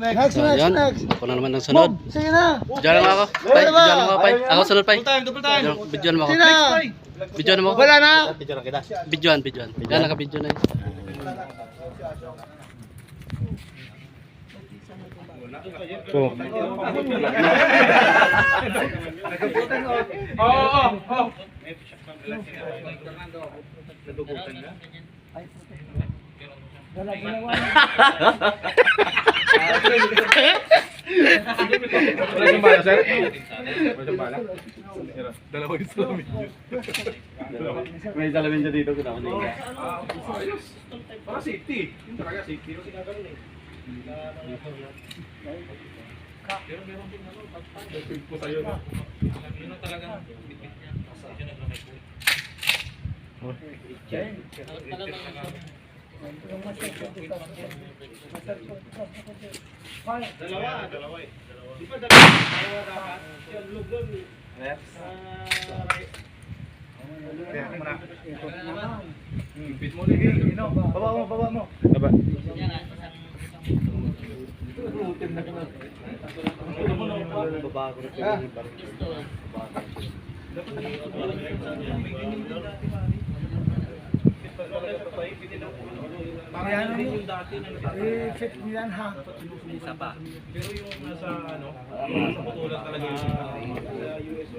Next, So, next, yun. next. Ako na naman ng sunod. Sige na. Video lang ako. Tay, video lang ako, pay. Ako sunod, pay. time, double time. Video- Video mo ako. Sige na. Video mo ako. Wala na. Videoan, videoan. Yan, naka-video na yun. Oo, oo, oo. Wala siyang bala, sir? Wala siyang bala? Dalawa yung salamin yun. May salamin dito. Kuna Ayos. Para safety. Yun talaga, safety. Yung sinagaling eh. Pero meron din ano, pag po sa'yo na. Yun ang talaga. Dalawa, dalawa eh. Di ba dalawa? Dapat. Yung lugon. Kaya mo na. Bit mo ulit. Baba mo, baba mo. Baba. Kaya ano mo? I-check mo yan ha. Pero yung nasa ano, nasa putulan talaga yung US.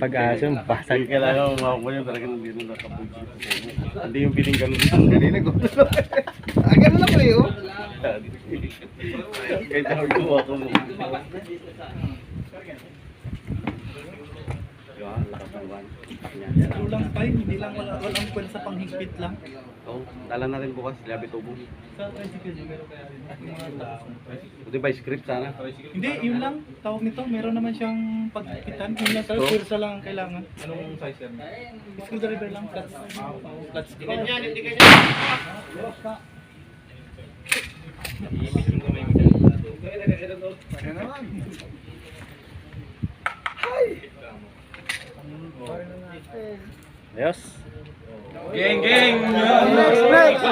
Pag-asa, basag ka lang. Mga ko yun, talagang hindi na nakapagdito. Hindi yung piling ganun dito. Kanina ko. Ah, ganun na po eh, oh. Kahit ako gawa ko mo. Kulang pa yun, hindi lang wala, walang kwan sa panghigpit lang. Oo, dala natin bukas. Labi tubo. Sa tricycle, meron kaya rin. Yung. Buti ba script sana? Hindi, yun lang. Tawag nito, meron naman siyang paghigpitan. Yun lang, Oh. pwersa lang ang kailangan. Anong size yan? Screwdriver lang, clutch. Clutch. Ganyan, hindi ganyan. Kaya naman. Ayos. Geng, geng! Next, next.